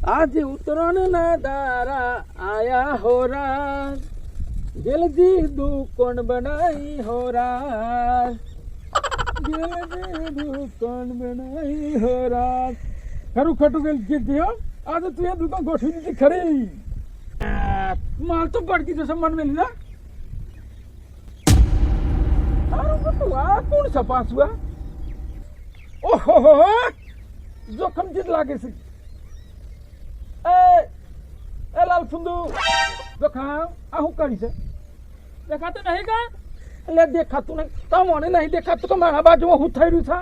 આજે ઉતરણ ના દારા આયા હોરા જલદી દુકોણ બનાઈ હોરા જલદી દુકોણ બનાઈ હોરા ખરું ખોટું ગેલ જીત દિયો આજે તું એ દુકાન ગોઠવી દીધી ખરી. માલ તો પડકી જશે મન મેલી, ના? આ કોણ આ ઓહો, હો હો. જોખમ જીત લાગે છે. એ લાલ ફુંદુ દેખા આ હું કરી છે? દેખાતું નહીં કા? એટલે દેખાતું નહીં. તમને નહીં દેખાતું કે મારા બાજુમાં હું થઈ રહ્યું છે?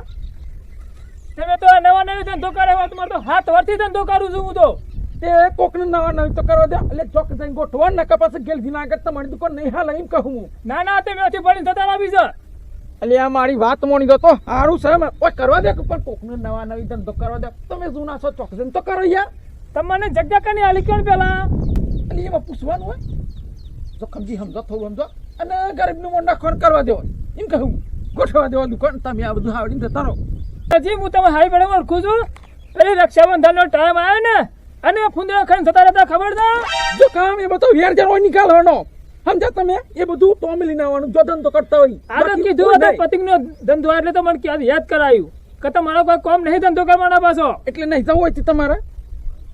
તમે તો આ નવા નવી ધંધો કરે હોય તમારે તો હાથ વરથી ધંધો કરું છું હું તો. તે કોકને નવા નવી તો કરો દે એટલે ચોક જઈને ગોઠવા ને કપાસ ગેલ ના આગળ તમારી દુકાન નહીં હાલ એમ કહું હું. ના ના તમે ઓછી પડીને થતા આવી છે. એટલે આ મારી વાત મોણી દો તો સારું છે ઓય કરવા દે પણ કોકને નવા નવી ધંધો કરવા દે? તમે જૂના છો ચોક જઈને તો કરો યાર. તમને જગ્યા કની આલી કોણ પેલા? એટલે એમાં પૂછવાનું હોય? જોખમજી સમજો થોડું સમજો અને ગરીબનું મોં નાખવાનું કરવા દેવો એમ કહું ગોઠવા દેવો દુકાન તમે આ બધું આવડીને જતા રહો. હજી હું તમે હાઈ મેડમ ઓળખું છું. પેલી રક્ષાબંધનનો ટાઈમ આવ્યો ને અને ફૂંદરા ખાઈને થતા રહેતા ખબર છે? જો કામ એ બધો વેર જરો નીકાળવાનો. સમજા તમે? એ બધું તો લઈને આવવાનું જો ધંધો કરતા હોય. આ તો કીધું હતું. પતિંગનો ધંધો એટલે તો મને યાદ કરાયું. કે તમારો કોઈ કોમ નહીં ધંધો કરવાનો પાછો. એટલે નહીં જવું હોય તમારે.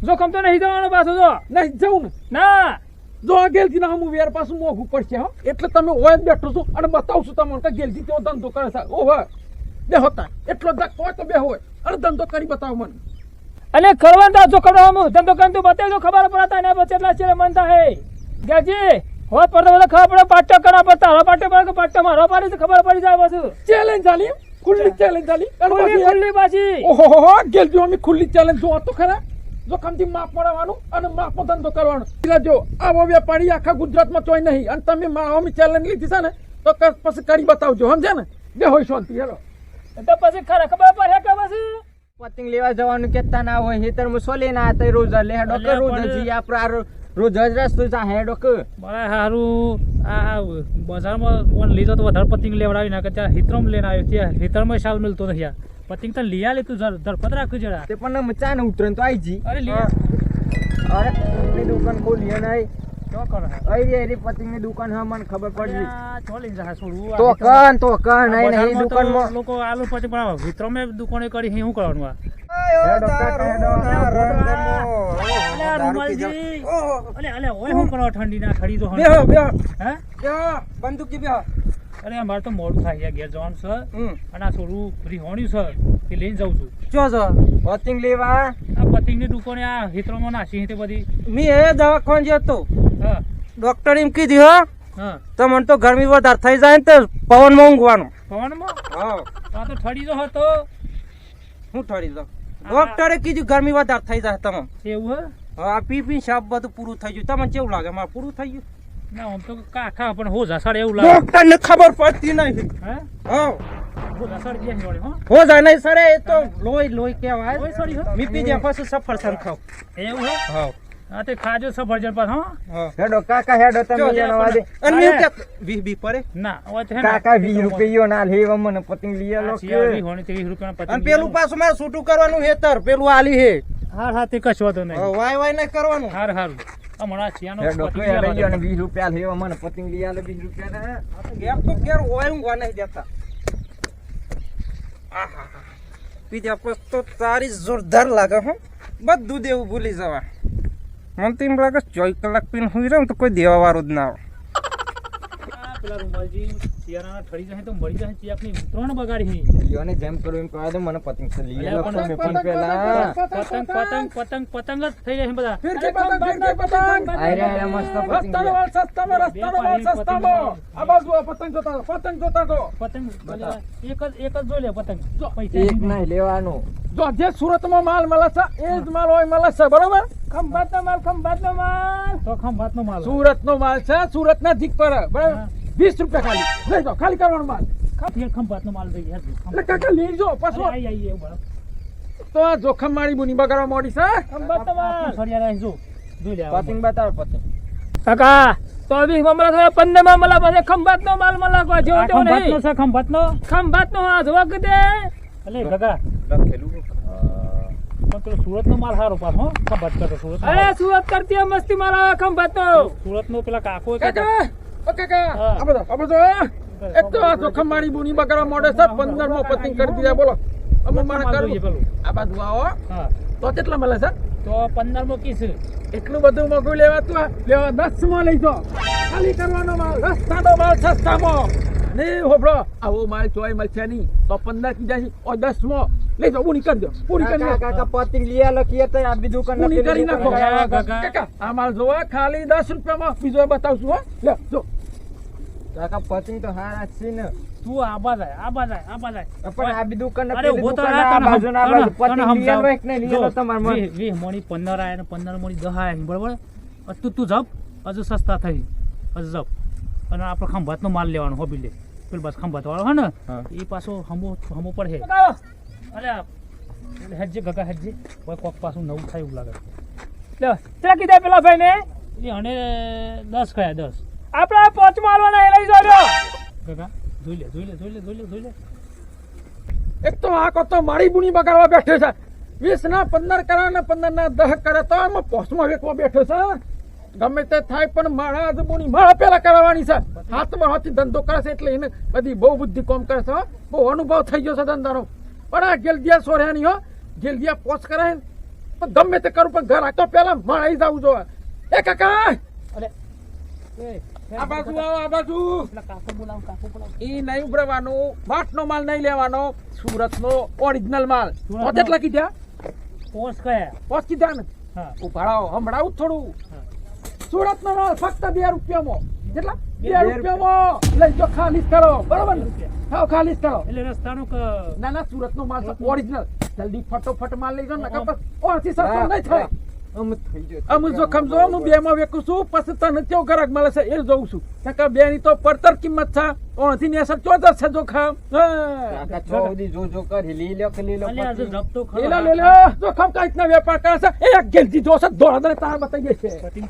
જોખમ તો નહીં જવાનો પાછો જો. નહીં જવું ને. ના. જો આ ગેલથી ના હું વેર પાછું મોઘું પડશે હો. એટલે તમે ઓય બેઠો છું અને બતાવશું તમને કે ગેલથી તેવો ધંધો કરે છે. ઓહો બે હોતા. એટલો ધક હોય તો બે હોય. અને ધંધો કરી બતાવો મને. અને કરવાના જો હું ધંધો કરીને તું બતાવી દો ખબર પડતા ને બચે એટલા છે મનતા હે ગેલજી હોત પડતો બધા ખબર પડે પાટો કરા પડતા હવે પાટો પડે પાટો મારો પાડી તો ખબર પડી જાય બધું ચેલેન્જ ચાલી ખુલ્લી ચેલેન્જ ચાલી ખુલ્લી પાછી ઓહો હો અમે ખુલ્લી ચેલેન્જ જો તો ખરા. જો માફ માપ મળવાનું અને માફ ધંધો કરવાનો. એટલે જો આવો વેપારી આખા ગુજરાતમાં ચોય નહીં અને તમે માવાની ચેલેન્જ લીધી છે ને તો પછી કરી બતાવજો સમજે ને? બે હોય શાંતિ હેલો. તો પછી ખરા ખબર પડે કે પછી? પતિંગ લેવા જવાનું કેતા ના હોય હેતર મુ સોલે ના તે રોજ લે હેડો કે રોજ જી આપડા આ રો- રોજ જ રસ્તો જા હેડો કે મારે સારું આ બજારમાં કોણ લીધો તો વધારે પતિંગ લેવડાવી નાખે ત્યાં હિતરમ લેના આવ્યો ત્યાં હિતરમાં સાલ મળતો નથી આ. પતિંગ તો લઈ આલે તું ધરપત રાખ્યું જરા. તે પણ મચા ને ઉતરે તો આઈ જી. અરે લે. અરે પતંગની દુકાન ખોલી હે નહીં. તો કરો. અઈ રે એરી પતંગની દુકાન હા મને ખબર પડી છોલી જા છોડું. તો કન તો કન નઈ નઈ દુકાનમાં લોકો આલુ પછી પણ હિતરમે દુકાને કરી હે શું કરવાનું આ? ઠંડી ના ખડી તો હે? બંદૂકી બેહો. અરે અમારે તો મોડું થાય છે ઘેર જવાનું છે. અને આ થોડું રીહોણ્યું છે તે લઈને જાઉં છું. ચો છો પતિંગ લેવા. આ પતિંગની દુકાને આ હિતરોમાં નાસી હતી બધી. મી એ દવાખાન જતો હા. ડોક્ટર એમ કીધી હો હા. તમને તો ગરમી વધારે થઈ જાય ને તો પવનમાં ઊંઘવાનું. પવનમાં? હા. આ તો ઠડી જો હતો. હું ઠરી જો ડોક્ટરે કીધું ગરમી વધારે થઈ જાય તમે એવું હા? આ પી પી સાપ બધું પૂરું થઈ ગયું. તમને કેવું લાગે? મારે પૂરું થઈ ગયું? ના આમ તો કાખા પણ હો ઝાસાડ એવું લાગે ડોક્ટર ને ખબર પડતી નહીં. હે? હા. હો ઝાસાડ ગયા છે હો. હો જાય નહીં સર એ તો લોહી લોહી કહેવાય. લોહી સડી હો? મી પી જાય સફરજન ખાવ. એવું હે? હા. હા તે ખાજો સફરજન પાસ હેડો કાકા હેડો તમે જાણો વાદે. અને કે વી બી પડે ના હવે તો કાકા 20 રૂપિયો ના લેવા મને પતંગ લઈ આ કે? વીસ હોણી ત્રીસ રૂપિયાના પતંગ અને પેલું પાછું મારે છૂટું કરવાનું હેતર પેલું આલી હે હાર હા તે કશો વાંધો નહીં. વાય વાય નહીં કરવાનું. હાર હારું. હમણાં શિયાળનો હેડો પતંગ કે લેવા લઈ ગયો અને 20 રૂપિયા લેવા મને પતંગ આલે 20 રૂપિયા ને ગેપ તો હોય તારી જોરદાર લાગે હો. બધું દેવું ભૂલી જવા. મને તો એમ લાગે ચોવીસ કલાક પીને હુઈ રહ્યો તો કોઈ દેવા વાળું જ ના આવે આ પેલા રૂમાલજી શિયાળાના ઠરી જાય તો મળી જાય ચિયાકની ત્રણ બગાડી હી જોને જેમ કરું એમ કહે દો મને પતંગ તો લઈ લો પણ પણ પેલા પતંગ પતંગ પતંગ પતંગ જ થઈ જાય બધા બધા. ફિરકી પતંગ ફિરકી પતંગ આરે આરે મસ્ત પતંગ રસ્તાનો માલ સસ્તામાં રસ્તાનો માલ સસ્તામાં. આ બાજુ આ પતંગ જોતા પતંગ જોતા તો પતંગ એક જ એક જ જોઈ લે પતંગ. જો, પૈસા એક નહીં. લેવાનું. જો જે સુરતમાં માલ મળે છે એ જ માલ હોય મળે છે બરોબર? ખંભાતનો માલ ખંભાતનો માલ. તો ખંભાતનો માલ સુરતનો માલ છે સુરતના જીક પર બરાબર. વીસ રૂપિયા ખાલી. લઈ જાઓ ખાલી કરવાનો માલ. ખંભ- ખંભાતનો માલ ભાઈ યાર એટલે કાકા લઈ જાઓ પાછો. આઈ આઈ એવું બરાબર. તો આ જોખમ મારી બુની બગાડવા મોડી છે ખંભાતનો માલ સરિયા રહે જો. જોઈ લે પતંગ બતાવો પતંગ કાકા તો બી માં મળે પંદરમાં મળે પછી ખંભાતનો માલ મલા કો જેવો તેવો નહીં. છે ખંભાતનો? ખંભાતનો આ જોવા કે દે. અલે કાકા. લખેલું સુરત નો સુરતનો માલ સારો પાછો ખંભાત કરતો સુરત અરે સુરત કરતી હોય મસ્તી મારા ખંભાત સુરત નો પેલા કાકો. કાકા. એક તો આ જોખમ મારી બુની બકરા મોડે છે પંદરમાં પતિંગ કરી દીધા બોલો. અમે મારે કરવું આ બાજુ આવો. તો કેટલા મળે સર તો પંદરમાં કીસ. એટલું બધું મોઘું લેવાતું? લેવા દસમાં લઈ જાઓ. ખાલી કરવાનો માલ રસ્તાનો માલ સસ્તામાં ને હોબળો આવો માલ ચોય મળશે નહીં. તો પંદર કીધા છે ઓ દસમાં લઈ જાઓ પૂરી કરી દો પૂરી કરી કાકા કાકા પતિંગ લીયા લખીએ તો આ બીજું કરી નાખો. કાકા, કાકા. કાકા આ માલ જોવા ખાલી દસ રૂપિયામાં બીજો બતાવશું હો. લે જો. કાકા પતિંગ તો હારા છે ને. તું આબા જાય આબા જાય આબા જાય. પણ આ બી દુકાન અરે હું તો આ બાજુ. ના બાજુ તને પતિંગ એક ને લીયા તમાર વીસ- વીસ મણી પંદર આયા ને પંદર મણી 10 આયા બરોબર? તું તું જપ હજુ સસ્તા થઈ. હજુ જપ. અને આપણે ખંભાતનો માલ લેવાનો હોબી લે. પેલ બસ ખંભાત વાળો હે ને? એ પાછો હમો હમો પડે. હે અરે આ હેડજે ગગા હેડજે. કોઈ કોક પાછું નવું થાય એવું લાગે. લ્યો, ચેલા કીધા પેલા ભાઈ ને એ અને દસ કયા દસ. આપડે પોચ મારવાના એ લઈ જજો. કાકા જોઈ લે જોઈ લે જોઈ લે જોઈ લે જોઈ લે. એક તો આ તો મારી બુણી બગાડવા બેઠો છે. વીસ ના પંદર કરે ને પંદર ના દહ કરે તો આમાં પોસમાં વેકવા બેઠો છે. ગમે તે થાય પણ મારા જ બુણી મારા પેલા કરાવવાની છે. હાથમાં હાથી ધંધો કરે છે એટલે એને બધી બહુ બુદ્ધિ કોમ કરે છે બહુ અનુભવ થઈ ગયો છે ધંધાનો. પણ આ ગેલદિયા સોર્યાની હો. ગેલદિયા પોચ કરે તો ગમે તે કરું પણ ઘર આ તો પેલા મારા જવું જોવા. એ કાકા! અરે આ બાજુ આવો આ બાજુ. બોલાવ કાકો બોલાવ ઈ નહીં ઉભરવાનું બાટનો માલ નહીં લેવાનો સુરતનો ઓરિજિનલ માલ. સુરતનો. તો કેટલા કીધા? પોસ કયા? પોસ કીધા ને? હા. ઉભાડાઓ હમણાં થોડું. સુરતનો માલ ફક્ત બે રૂપિયામાં. કેટલા? બે રૂપિયામાં. લઈ જો ખાલી કરો બરોબર ને? હા ખાલી કરો એટલે રસ્તાનું ના ના સુરતનો માલ ઓરિજિનલ જલ્દી ફટોફટ માલ લઈ જાઓ ને ઓથી સસ્તો નહીં થાય. અમ જો હું બે માં વેકું છું પછી તને કેવો ગ્રાહક મળે છે એ જોઉં છું. નકર બે ની તો પડતર કિંમત છે. ઓણથી ને અસર ચોદર છે જો કાકા ચોદી જો જો કરી લી લ્યો કે લી લ્યો અલ્યા આજે પતિંગ. ખરો. જો વેપાર કરે છે દોડા દોડે તાર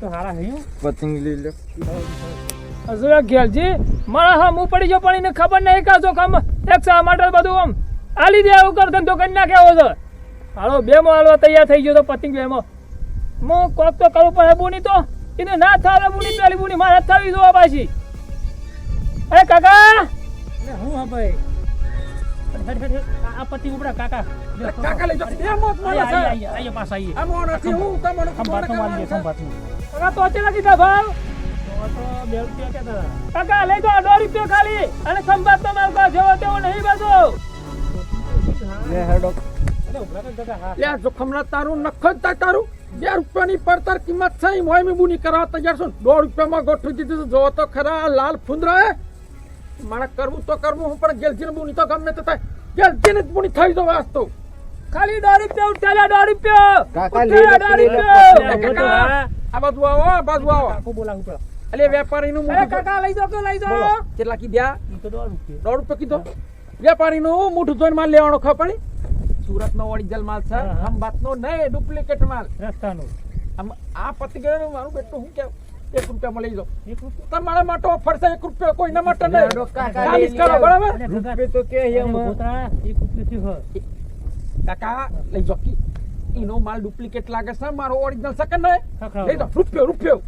તો હારા હે પતિંગ લી લ્યો. હજુ એક મારા હા હું પડી ગયો પણ એને ખબર નહીં કે જો એક શા માટે બધું આમ. આલી દે આવું કર ધંધો કરી નાખે એવો છે હાલો બે માં હાલવા તૈયાર થઈ ગયો તો પતિંગ બે માં હું કોક તો કરવું પડે બુની તો. એને ના થાય બુની પેલી બુની મારે થાવી દો પાછી. અરે કાકા! હું હા ભાઈ. આ- ઉપડા કાકા. કાકા લઈ મોત હું તમને લે. કાકા તો કીધા ભાવ. લઈ જાઓ દોઢ રૂપિયા ખાલી. અને સંભાત તો મારો પાસે જેવો તેવો નહીં બધો લે હેડો. અલે ઉભરા કર કાકા, હા. લે જોખમના તારું નખ તારું. બે રૂપિયાની પડતર કિંમત છે એ મોય મેં બુની કરવા તૈયાર છું. દોઢ રૂપિયામાં ગોઠવી દીધું છે. જોવો તો ખરા લાલ ફુંદરા હે? મારે કરવું તો કરવું હું પણ ગેલજીને બુની તો ગમે તે થાય. ગેલજીને જ બુની થઈ જવા તો. ખાલી દોઢ રૂપિયા ઉઠાલ્યા દોઢ રૂપિયા. દોઢ. આ બાજુ આવો આ બાજુ આવો. કાકો બોલાવું પેલા. અલે વેપારીનું અરે મોઢું કાકા લઈ જાઓ તો લઈ જાવ જાઓ કેટલા કીધા? દોઢ રૂપિયા. દોઢ રૂપિયા કીધો? વેપારીનું મોઢું જોઈને માલ લેવાનો ખબર પડી? સુરતનો ઓરિજિનલ માલ છે. આમ. ખંભાતનો નહીં ડુપ્લિકેટ માલ. રસ્તાનો. આમ આ પતી ગયો મારું બેટું હું કેવું એક રૂપિયામાં લઈ જાઓ એક તમારા માટે ઓફર છે એક રૂપિયા કોઈના માટે નહીં. કાકા ચાલીસ લઈ કરો બરાબર? રૂપિયા તો કે કાકા લઈ જાઓ. એનો માલ ડુપ્લિકેટ લાગે છે મારો ઓરિજિનલ સકન નહીં? લઈ જાઓ. રૂપિયો રૂપિયો.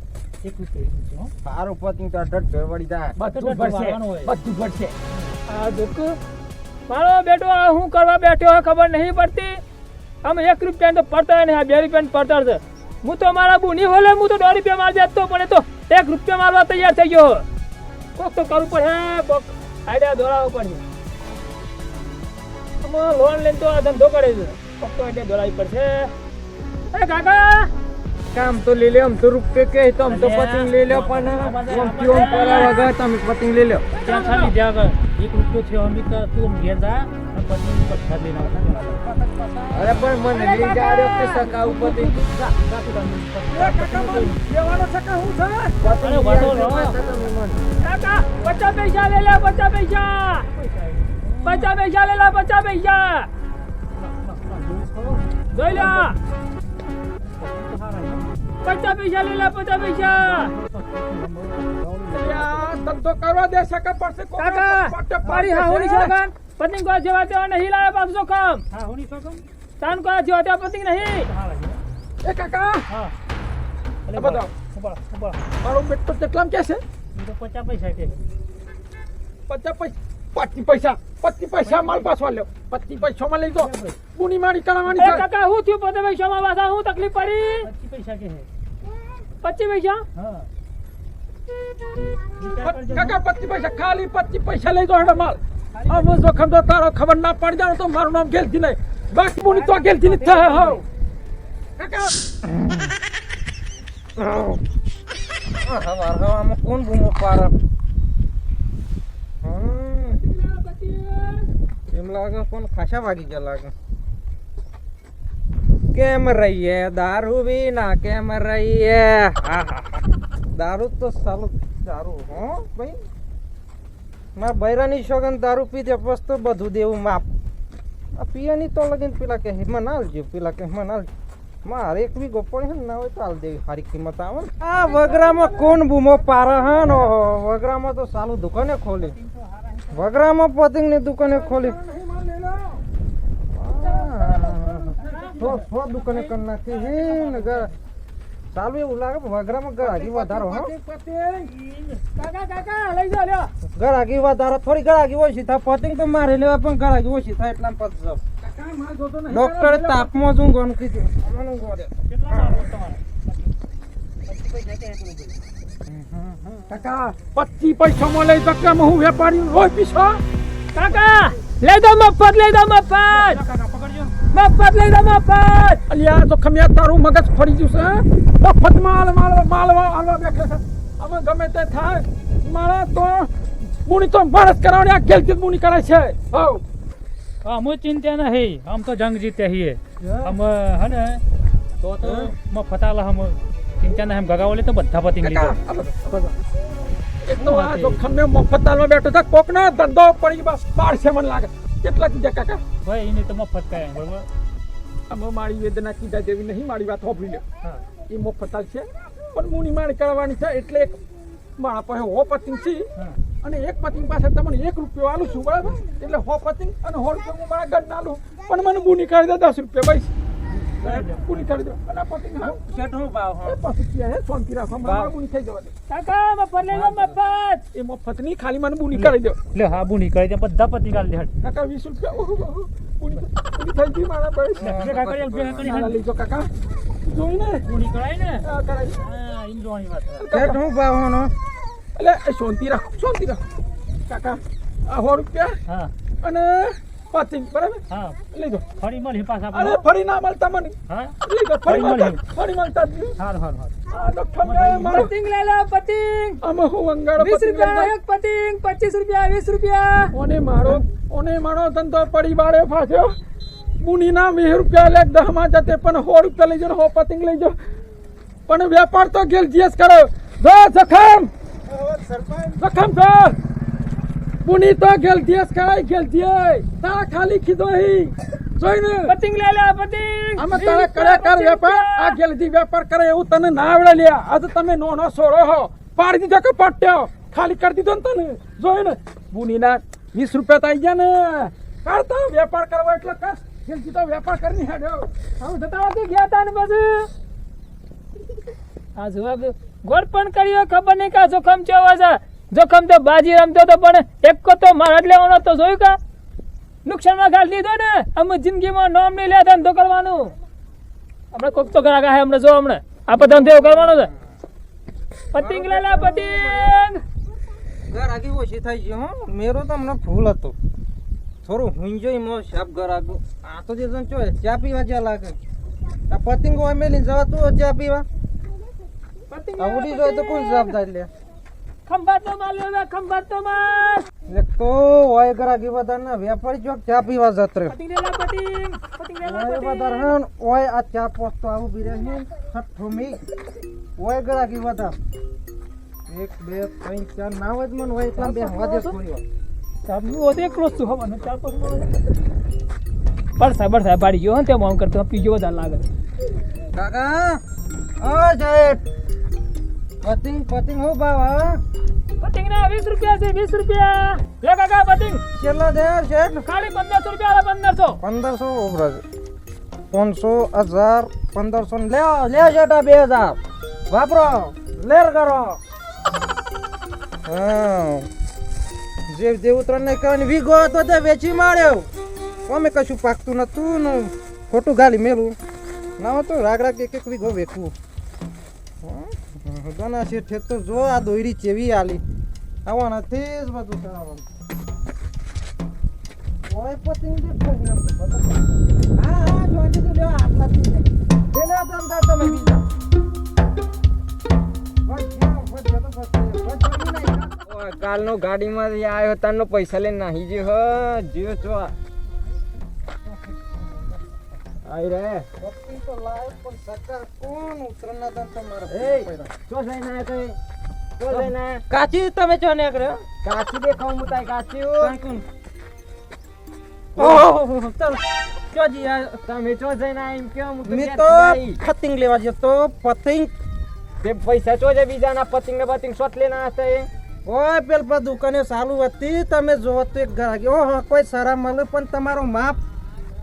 તો અઢળ ઘર વળી જાય બધું બધું ભરશે. બધું ભરશે. આ દુઃખ મારો બેટો આ હું કરવા બેઠો હોય ખબર નહીં પડતી. આમ એક રૂપિયા તો પડતા નહીં આ બે રૂપિયા પડતા છે. હું તો મારા બુની હોલે હું તો દોઢ રૂપિયા મારી જતો પણ એ તો એક રૂપિયા મારવા તૈયાર થઈ ગયો કોક તો કરવું પડે કોક આઈડિયા દોડાવવો પડે આમાં લોન લઈને તો આ ધંધો કરે છે. કોક તો આઈડિયા દોડાવી પડશે. એ કાકા કામ તો લઈ લે આમ તો રૂપિયો કે તો આમ તો પતિંગ લઈ લ્યો પણ આમ પ્યોન પલા વગર તમે પતિંગ લઈ લ્યો. ત્યાં ખાલી જ્યાં એક રૂપિયો છે અમિતા તો તું ઘેર જા અને પછી પથ્થર લઈને આવતા અરે પણ મને લઈ કે જા, તું લેવાનો છે કે હું છે અરે વાંધો ન કાકા બચા પૈસા લે લે બચા પૈસા બચા પૈસા લે લે બચા પૈસા જોઈ લે પચાસ પૈસા લે લે પૈસા. ધંધો કરવા દે છે પડશે કાકા કોઈ જેવા તેવા નહીં લાવે પાછો કામ. હા, હોની સોગમ. તાન કો જો ત્યાં પતિંગ નહીં. એ કાકા હા. આ બતાવો. ઊભા, ઊભા. મારો બેટો કેટલામ કે છે? પચાસ પૈસા કે પચાસ પૈસા પચીસ પૈસા પચીસ પૈસા માલ પાછો લ્યો પચીસ પૈસા માં લઈ દો. ગુની મારી કરાવવાની એ કાકા હું થયું પતે પૈસામાં પાછા? હું તકલીફ પડી? પૈસા કે હે પચીસ પૈસા. કાકા પચીસ પૈસા ખાલી પચીસ પૈસા લઈ દો હેડો માલ. આમ જોખમ તો તારો ખબર ના પડી જાય તો મારું નામ ગેલથી નહીં. બાકી મુની તો ગેલથી નહીં થાય હો. કાકા. હવાર હવામાં કોણ બૂમો પારે એમ લાગે પણ ખાસા વાગી ગયા લાગે. કેમ રહીએ? દારૂ વિના કેમ રહીએ? હા હા દારૂ તો સારું દારૂ હો, ભાઈ. મારા બૈરાની સોગન દારૂ પીધે બસ તો બધું દેવું માપ આ પિયાની તો લગીન પેલા કે હિમન આલજો, પેલા કે હિમન આલજો. મારે એક વીઘો ગોપણ ને, ના હોય તો હાલ દેવી. સારી કિંમત આવે આ વગરામાં કોણ બૂમો પારા હા. વગરામાં તો સાલું દુકાને ખોલી. વગરામાં પતંગની દુકાને ખોલી. સો સો દુકાને કરી નાખી હે ને ઘર એવું લાગે વગરામાં વધારો હા. વધારો થોડી ગરાગી ઓછી થાય. પતિંગ તો મારે લેવા પણ ગરાગી ઓછી થાય એટલા પછી જાવ ડોક્ટરે તાપમાં જ ઊંઘવાનું કીધું. કાકા પચીસ પૈસા માં લઈ તો હું વેપારી રોજ પીછો. કાકા! લઈ દો મફત લઈ દો મફત! મફત લઈ દો મફત! અલ્યા તો ખમિયા તારું મગજ ફરી ગયું છે મફત માલ માલ માલ હાલવા બેઠે છે. અમે ગમે તે થાય મારા તો બુણી તો માણસ કરાવડે આ ખેલતી બુણી કરે છે. હવ. મુ ચિંતા નહીં આમ તો જંગ જીતે હીએ અમે હને તો તો મફત આલા હમ ચિંતા નહીં હમ ગગાવલે તો બધા પતિંગ લીધો. એક તો આ જો ખમે બેઠો છે. કોકનો ધંધો પડી બસ છે મને લાગે. કેટલા કીધા કાકા? ભાઈ એને તો મફત કાય બરોબર? અમે મારી વેદના કીધા જેવી નહીં. મારી વાત હોભળી લે. એ મફત છે. પણ મુની માણી કરવાની છે એટલે એક મારા પાસે હો પતિંગ છે. અને એક પતિંગ પાસે તમને એક રૂપિયો આલું છું બરાબર? એટલે હો પતિંગ અને હો રૂપિયો હું મારા ઘર આલું. પણ મને મુની કરી દે દસ રૂપિયા બસ. બુની કરી દે અને આ પતિંગ હા કેટલું ભાવ હે શાંતિ રાખો મારા બુની થઈ જવા દે. કાકા મફત દો મફત. એ મફતની ખાલી મને બુની કરી દો. લે હા બુની કરી દે બધા પતિ આલી દે હટ કાકા વીસ રૂપિયા બુની થઈ ગઈ મારા બસ ભેગા કરી લઈ કાકા. જોઈને બુની કરાય ને? હા ઈન જોવાની વાત છે. ભાવ હોનો એટલે એ શાંતિ રાખો શાંતિ રાખો. કાકા આ સો રૂપિયા. હા. અને પતિંગ બરાબર? હા. લીધો ફરી મળી પાછા અરે. ફરી ના મળતા મને. હા? લીધો ફરી મળતા. ફરી મળતા. હાર હાર હાર. પતિંગ લઈ લો પતિંગ. આમાં હું અંગાડો વીસ રૂપિયા એક પતિંગ પચીસ રૂપિયા વીસ રૂપિયા. ઓને મારો ઓને મારો ધંધો પડી બાળે ફાસ્યો મુની વીસ રૂપિયા લે દહમાં જતે પણ સો રૂપિયા લઈ જાઓ હો પતિંગ લઈ જાઓ. પણ વેપાર તો ગેલ જીએસ કરો. જખમ. જખમ મુની તો ગેલ काय કરાય ગેલ खाली હી. જોઈને પતિંગ લે લે પતિંગ. અમે તારે કર્યા કર વેપાર આ ગેલથી વેપાર કરે એવું તને ના આવડે લ્યા. આજ તમે નો નો સોરો હો. પાડી દીધો કે પટ્યો ખાલી કરી દીધો ને તને. જોઈ ને બુનીના વીસ રૂપિયા તો આવી ગયા ને. કરતા વેપાર કરવો એટલે કસ ગેલથી તો વેપાર કરીને હેડ્યો હવે જતા વાગે ગયા તા ને પછી આ જવાબ ગોળ પણ કર્યો ખબર નહીં કા જોખમ છે જોખમ તો બાજી રમતો તો પણ એક તો મારા જ લેવાનો તો જોયું કા? નુકસાનમાં ઘાલ દીધો ને અમે જિંદગીમાં નામ નહીં લેતા ધંધો કરવાનું. આપણે કોક તો ઘરા ગાહે હમણાં જો હમણાં આપણે ધંધો એવો કરવાનો છે. પતિંગ લે લે પતિંગ! ઘર આગી ઓછી થઈ ગયો હો. મેરો તો હમણાં ફૂલ હતો. થોડું હુંજો મો શાપ ઘર આગો. આ તો જે જણ ચો ચા પીવા જ્યાં લાગે. આ પતિંગો અમે લઈને જવા તું ચા પીવા? પતિંગ આવડી ઉડી જાય તો કોણ જવાબદાર લે? ખંભાત તો માલ લેવા ખંભાત તો માલ એક તો હોય ગરા આગી વધારે ના વેપારી ચોક ચા પીવા જત રહ્યો. પતિંગ લે લે પતિંગ પતિંગ લે લે ઓય પતિંગ વધારે હન ઓય આ ચા પોસ્તો આવું બી રહે છઠ્ઠો ઓય ગરા આગી વધારે એક બે ત્રણ ચાર ના હોય જ મને હોય એટલા બે એકલો છું હવા ને ચાર પાંચ બરસા બરસા પાડી ગયો હે તે મોમ કરતો પીજો વધારે લાગે. કાકા ઓ જેઠ પતિંગ પતિંગ હો ભાવ હા? પતિંગ ના વીસ રૂપિયા છે વીસ રૂપિયા. લે કાકા પતિંગ? કેટલા દે શેઠ? ખાલી 1500 રૂપિયા આલે પંદરસો. પંદરસો ઓગરા પાંચસો હજાર પંદરસો ને લે લ્યો જેટા બે હજાર. વાપરો લેર કરો. હા. જે જે ઉતરણ ને કહેવાની વીઘો હતો તે વેચી માર્યો અમે કશું પાકતું નતું ને ખોટું ગાલી મેલું. ના હોતું રાગ રાગ એક એક વીઘો વેચવું. ગણા છે તો જો આ દોયરી ચેવી આલી આવવાનાથી જ બધું કરાવવાનું ઓય પતિંગ દે પ્રોબ્લેમ હા હા જોઈ કાલનો ગાડીમાં આવ્યો તારનો પૈસા લઈને નાહી ગયો હ જીવ છો આઈ રે પતિંગ તો લાય પણ સરકાર કોણ ઉતરના દન તમારે એ ચો જઈને આયા તઈ ચો જઈને આયા. કાચી તમે ચો ને કરે કાચી દેખાવ હું તાઈ કાચી કાંકુન. ઓહો ચાલ. જી આ તમે ચો જઈને આયા એમ કેમ? હું તો ઘેર તો. ખતિંગ લેવા જતો પતિંગ તે પૈસા જો બીજાના પતિંગ ને બતિંગ સોટ લઈને હતા એ. ઓય પેલ પર દુકાને ચાલુ હતી તમે જોવો તો એક ગ્રાહક ઓહો કોઈ સારા મળે પણ તમારો માપ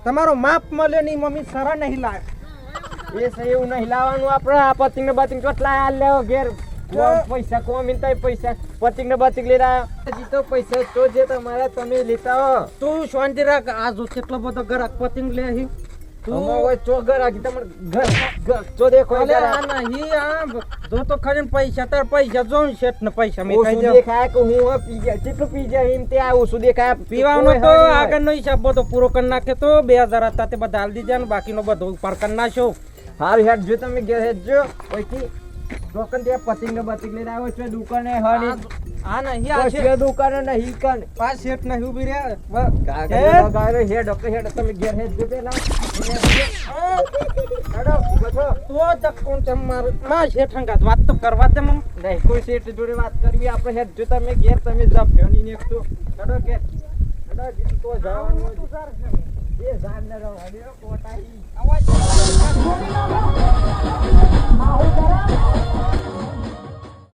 તમારો માપ મળે નહીં મમ્મી સારા નહીં લાગે. એ સહી એવું નહીં લાવવાનું આપણે. આ પતિંગ ને બતિંગ ચોટ લાયા હાલ લેવો ઘેર. પૈસા કોમ તય પૈસા. પતિંગ ને બતિંગ લઈ રહ્યા હજી તો પૈસા તો જે તમારા તમે લેતા હો. તું શાંતિ રાખ. આ જો કેટલો બધો ગ્રાહક પતિંગ લે પૂરો બે હજાર હતા તે બધા હાલ દીધા ને બાકીનો બધો ઉપર કરી નાખ્યો. હારું હેડ જો તમે ઘેર હેડ જો પછી ટોકન તે પતિંગ ને બતિંગ લઈને આવ્યો છે દુકાને હરી આ નહીં આ છે. દુકાને નહીં કન પાંચ શેઠ નહીં ઊભી કાકા હેડ. ગાયો હે? ઓકે હેડ તમે ઘેર હે જો પેલા અડો બચો. તો ધક્કોન તેમ મારું? માં શેઠ હંગાત. વાત તો કરવા દે મમ. નહીં કોઈ શેઠ જોડે વાત કરવી આપણે હે જો તમે ઘેર તમે જપ્યો નહીં એક તો. અડો કે. અડો તો જવાનું તું ન હેડો કોટાઈ